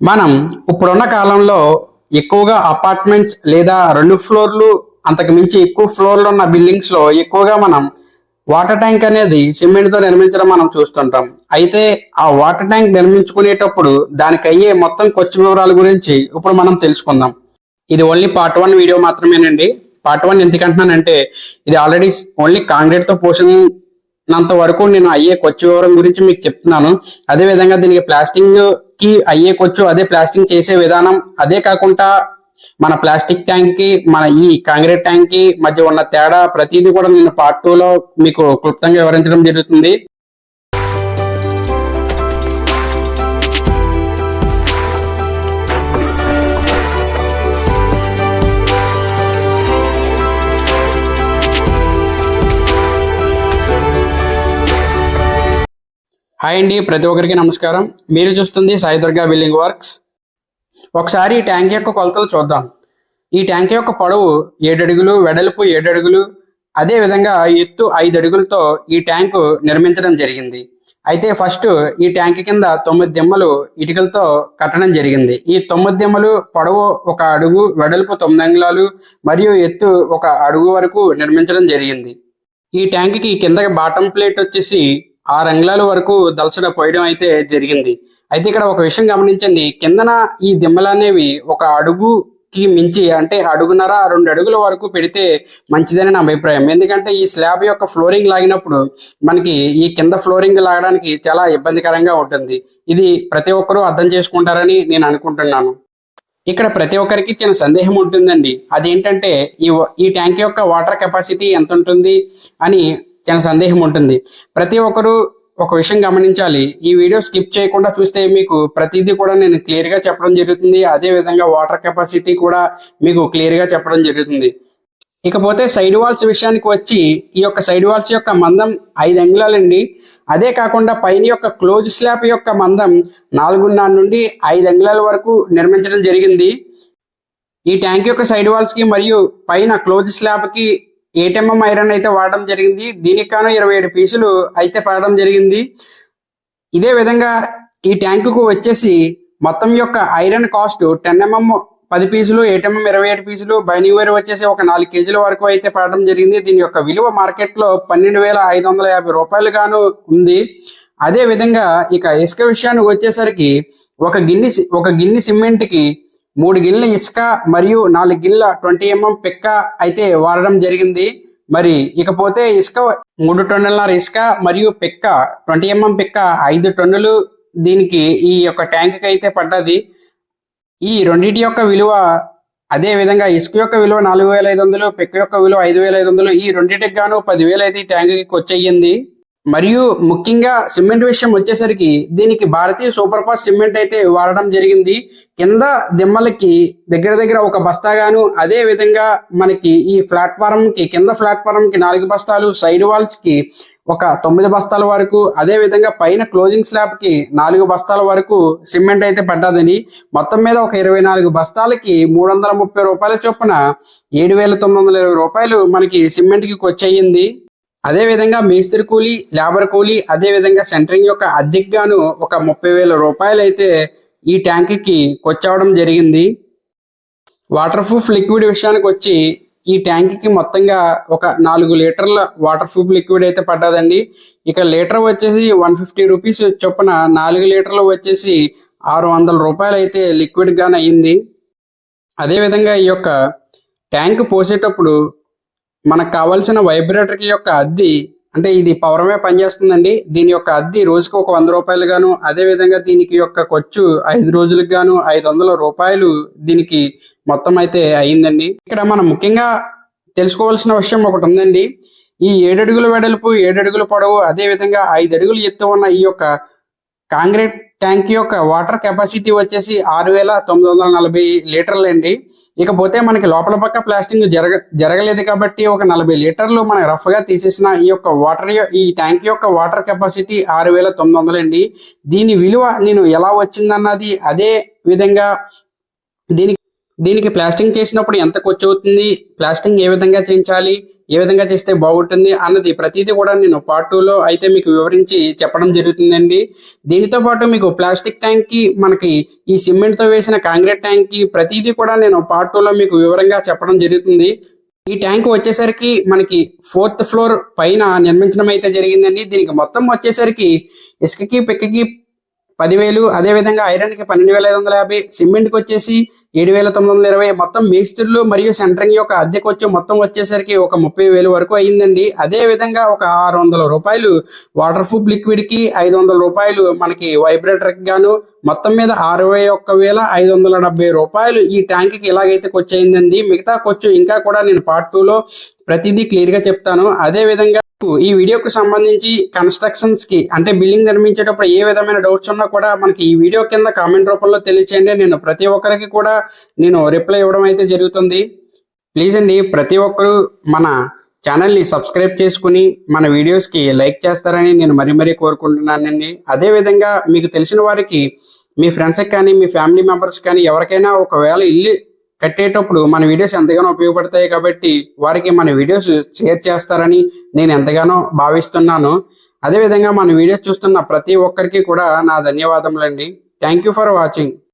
మనం ఇప్పుడున్న కాలంలో ఎక్కువగా అపార్ట్మెంట్స్ లేదా రెండు ఫ్లోర్లు అంతకు మించి ఎక్కువ ఫ్లోర్లు ఉన్న బిల్డింగ్స్లో ఎక్కువగా మనం వాటర్ ట్యాంక్ అనేది సిమెంట్తో నిర్మించడం మనం చూస్తుంటాం. అయితే ఆ వాటర్ ట్యాంక్ నిర్మించుకునేటప్పుడు దానికి అయ్యే మొత్తం ఖర్చు వివరాల గురించి ఇప్పుడు మనం తెలుసుకుందాం. ఇది ఓన్లీ పార్ట్ వన్ వీడియో మాత్రమేనండి. పార్ట్ వన్ ఎందుకంటున్నానంటే ఇది ఆల్రెడీ ఓన్లీ కాంక్రీట్తో పోసినంత వరకు నేను అయ్యే ఖర్చు వివరం గురించి మీకు చెప్తున్నాను. అదే విధంగా దీనికి ప్లాస్టింగ్ కి అయ్యే ఖర్చు అదే ప్లాస్టింగ్ చేసే విధానం. అదే కాకుండా మన ప్లాస్టిక్ ట్యాంక్కి మన ఈ కాంక్రీట్ ట్యాంక్కి మధ్య ఉన్న తేడా ప్రతిదీ కూడా నేను పార్ట్ టూ లో మీకు క్లుప్తంగా వివరించడం జరుగుతుంది. హాయ్ అండి ప్రతి ఒక్కరికి నమస్కారం. మీరు చూస్తుంది సాయి దుర్గా బిల్డింగ్ వర్క్స్. ఒకసారి ఈ ట్యాంక్ యొక్క కొలతలు చూద్దాం. ఈ ట్యాంక్ యొక్క పొడవు ఏడు అడుగులు వెడల్పు ఏడు అడుగులు. అదే విధంగా ఎత్తు ఐదు అడుగులతో ఈ ట్యాంకు నిర్మించడం జరిగింది. అయితే ఫస్ట్ ఈ ట్యాంక్ కింద తొమ్మిది దిమ్మలు ఇటుకలతో కట్టడం జరిగింది. ఈ తొమ్మిది దిమ్మలు పొడవు ఒక అడుగు వెడల్పు తొమ్మిది అంగుళాలు మరియు ఎత్తు ఒక అడుగు వరకు నిర్మించడం జరిగింది. ఈ ట్యాంక్కి కింద బాటం ప్లేట్ వచ్చేసి ఆరు అంగుళాల వరకు దలసడ పోయడం అయితే జరిగింది. అయితే ఇక్కడ ఒక విషయం గమనించండి. కిందన ఈ దిమ్మలు అనేవి ఒక అడుగుకి మించి అంటే అడుగున్నర రెండు అడుగుల వరకు పెడితే మంచిదని నా అభిప్రాయం. ఎందుకంటే ఈ స్లాబ్ యొక్క ఫ్లోరింగ్ లాగినప్పుడు మనకి ఈ కింద ఫ్లోరింగ్ లాగడానికి చాలా ఇబ్బందికరంగా ఉంటుంది. ఇది ప్రతి ఒక్కరూ అర్థం చేసుకుంటారని నేను అనుకుంటున్నాను. ఇక్కడ ప్రతి ఒక్కరికి చిన్న సందేహం ఉంటుందండి. అదేంటంటే ఈ ఈ ట్యాంక్ యొక్క వాటర్ కెపాసిటీ ఎంత ఉంటుంది అని చిన్న సందేహం ఉంటుంది. ప్రతి ఒక్కరూ ఒక విషయం గమనించాలి. ఈ వీడియో స్కిప్ చేయకుండా చూస్తే మీకు ప్రతిదీ కూడా నేను క్లియర్గా చెప్పడం జరుగుతుంది. అదే విధంగా వాటర్ కెపాసిటీ కూడా మీకు క్లియర్గా చెప్పడం జరుగుతుంది. ఇకపోతే సైడ్ వాల్స్ విషయానికి వచ్చి ఈ యొక్క సైడ్ వాల్స్ యొక్క మందం ఐదు అంగుళాలండి. అదే కాకుండా పైన యొక్క క్లోజ్ స్లాబ్ యొక్క మందం నాలుగున్నర నుండి ఐదు అంగుళాల వరకు నిర్మించడం జరిగింది. ఈ ట్యాంక్ యొక్క సైడ్ వాల్స్కి మరియు పైన క్లోజ్ స్లాబ్కి ఏటీఎంఎం ఐరన్ అయితే వాడడం జరిగింది. దీనికి కాను ఇరవై ఏడు పీసులు అయితే పడడం జరిగింది. ఇదే విధంగా ఈ ట్యాంకుకు వచ్చేసి మొత్తం యొక్క ఐరన్ కాస్ట్ టెన్ ఎంఎం పది పీసులు ఎయిట్ ఇరవై ఏడు పీసులు బైనింగ్ వేర్ వచ్చేసి ఒక నాలుగు కేజీల వరకు అయితే పడడం జరిగింది. దీని యొక్క విలువ మార్కెట్లో పన్నెండు వేల ఐదు వందల యాభై రూపాయలుగాను ఉంది. అదే విధంగా ఇక ఇసుక విషయానికి వచ్చేసరికి ఒక గిన్నె సి- ఒక గిన్నె సిమెంట్కి మూడు గిళ్ళ ఇసుక మరియు నాలుగు గిళ్ళ ట్వంటీ ఎంఎం పిక్క అయితే వాడడం జరిగింది. మరి ఇకపోతే ఇసుక మూడు టన్నులన్నర ఇసుక మరియు పిక్క ట్వంటీ ఎంఎం పిక్క ఐదు టన్నులు దీనికి ఈ యొక్క ట్యాంక్ అయితే పడ్డది. ఈ రెండింటి యొక్క విలువ అదే విధంగా ఇసుక యొక్క విలువ నాలుగు వేల ఐదు వందలు పిక్క యొక్క విలువ ఐదు వేల ఐదు వందలు ఈ రెండింటికి గాను పదివేలు అయితే ఈ ట్యాంక్కి వచ్చేయింది. మరియు ముఖ్యంగా సిమెంట్ విషయం వచ్చేసరికి దీనికి భారతీయ సూపర్ ఫాస్ట్ సిమెంట్ అయితే వాడడం జరిగింది. కింద దిమ్మలకి దగ్గర దగ్గర ఒక బస్తాగాను అదే విధంగా మనకి ఈ ప్లాట్ఫారం కి కింద ప్లాట్ఫారం కి నాలుగు బస్తాలు సైడ్ వాల్స్కి ఒక తొమ్మిది బస్తాల వరకు అదే విధంగా పైన క్లోజింగ్ స్లాబ్కి నాలుగు బస్తాల వరకు సిమెంట్ అయితే పడ్డదని మొత్తం మీద ఒక ఇరవై నాలుగు బస్తాలకి మూడు వందల ముప్పై రూపాయల చొప్పున ఏడు వేల తొమ్మిది వందల ఇరవై రూపాయలు మనకి సిమెంట్కి వచ్చేయింది. అదే విధంగా మేస్త్రి కూలీ లేబర్ కూలీ అదే విధంగా సెంటరింగ్ యొక్క అద్దెకుగాను ఒక ముప్పై వేల రూపాయలు అయితే ఈ ట్యాంక్కి కొచ్చవడం జరిగింది. వాటర్ ప్రూఫ్ లిక్విడ్ విషయానికి వచ్చి ఈ ట్యాంక్కి మొత్తంగా ఒక నాలుగు లీటర్ల వాటర్ ప్రూఫ్ లిక్విడ్ అయితే పడ్డదండి. ఇక లీటర్ వచ్చేసి వన్ ఫిఫ్టీ రూపీస్ చొప్పున నాలుగు లీటర్లు వచ్చేసి ఆరు వందల రూపాయలు అయితే లిక్విడ్ అయింది అయ్యింది అదే విధంగా ఈ యొక్క ట్యాంక్ పోసేటప్పుడు మనకు కావాల్సిన వైబ్రేటర్కి యొక్క అద్దె అంటే ఇది పవరమే పనిచేస్తుందండి. దీని యొక్క అద్దె రోజుకి ఒక వంద రూపాయలు గాను అదే విధంగా దీనికి యొక్క ఖర్చు ఐదు రోజులకు గాను ఐదు వందల రూపాయలు దీనికి మొత్తం అయితే అయిందండి. ఇక్కడ మనం ముఖ్యంగా తెలుసుకోవాల్సిన విషయం ఒకటి ఉందండి. ఈ ఏడడుగుల వెడల్పు ఏడడుగుల పొడవు అదే విధంగా ఐదు అడుగులు ఎత్తు ఉన్న ఈ యొక్క కాంక్రీట్ ట్యాంక్ యొక్క వాటర్ కెపాసిటీ వచ్చేసి ఆరు వేల తొమ్మిది వందల నలభై లీటర్లు అండి ఇకపోతే మనకి లోపల పక్క ప్లాస్టింగ్ జరగ జరగలేదు కాబట్టి ఒక నలభై లీటర్లు మనం రఫ్గా తీసేసిన ఈ యొక్క వాటర్ ఈ ట్యాంక్ యొక్క వాటర్ కెపాసిటీ ఆరు వేల తొమ్మిది వందలు అండి దీని విలువ నేను ఎలా వచ్చిందన్నది అదే విధంగా దీనికి దీనికి ప్లాస్టింగ్ చేసినప్పుడు ఎంత ఖర్చు అవుతుంది ప్లాస్టింగ్ ఏ విధంగా చేయించాలి ఏ విధంగా చేస్తే బాగుంటుంది అన్నది ప్రతిదీ కూడా నేను పార్ట్ టూలో అయితే మీకు వివరించి చెప్పడం జరుగుతుందండి. దీనితో పాటు మీకు ప్లాస్టిక్ ట్యాంక్కి మనకి ఈ సిమెంట్తో వేసిన కాంక్రీట్ ట్యాంక్కి ప్రతిదీ కూడా నేను పార్ట్ టూలో మీకు వివరంగా చెప్పడం జరుగుతుంది. ఈ ట్యాంక్ వచ్చేసరికి మనకి ఫోర్త్ ఫ్లోర్ పైన నిర్మించడం అయితే జరిగిందండి. దీనికి మొత్తం వచ్చేసరికి ఇసుకకి పిక్కకి పదివేలు అదే విధంగా ఐరన్కి పన్నెండు వేల ఐదు వందల యాభై సిమెంట్కి వచ్చేసి ఏడు వేల తొమ్మిది వందల ఇరవై మొత్తం మేస్త్రులు మరియు సెంటరింగ్ యొక్క అద్దెకు వచ్చి మొత్తం వచ్చేసరికి ఒక ముప్పై వేలు వరకు అయ్యిందండి అదే విధంగా ఒక ఆరు వందల రూపాయలు వాటర్ ప్రూఫ్ లిక్విడ్కి ఐదు వందల రూపాయలు మనకి వైబ్రేటర్కి గాను మొత్తం మీద అరవై ఒక్క వేల ఐదు వందల డెబ్బై రూపాయలు ఈ ట్యాంక్కి ఇలాగైతే ఖర్చు అయిందండి. మిగతా ఖర్చు ఇంకా కూడా నేను పార్ట్ టూలో ప్రతిదీ క్లియర్గా చెప్తాను. అదే విధంగా ఈ వీడియోకి సంబంధించి కన్స్ట్రక్షన్స్కి అంటే బిల్డింగ్ నిర్మించేటప్పుడు ఏ విధమైన డౌట్స్ ఉన్నా కూడా మనకి ఈ వీడియో కింద కామెంట్ రూపంలో తెలియచేయండి. నేను ప్రతి ఒక్కరికి కూడా నేను రిప్లై ఇవ్వడం అయితే జరుగుతుంది. ప్లీజ్ అండి ప్రతి ఒక్కరూ మన ఛానల్ని సబ్స్క్రైబ్ చేసుకుని మన వీడియోస్కి లైక్ చేస్తారని నేను మరీ మరీ కోరుకుంటున్నానండి. అదే విధంగా మీకు తెలిసిన వారికి మీ ఫ్రెండ్స్కి కానీ మీ ఫ్యామిలీ మెంబర్స్ కానీ ఎవరికైనా ఒకవేళ ఇల్లు కట్టేటప్పుడు మన వీడియోస్ ఎంతగానో ఉపయోగపడతాయి కాబట్టి వారికి మన వీడియోస్ షేర్ చేస్తారని నేను ఎంతగానో భావిస్తున్నాను. అదేవిధంగా మన వీడియోస్ చూస్తున్న ప్రతి ఒక్కరికి కూడా నా ధన్యవాదములండి. Thank you for watching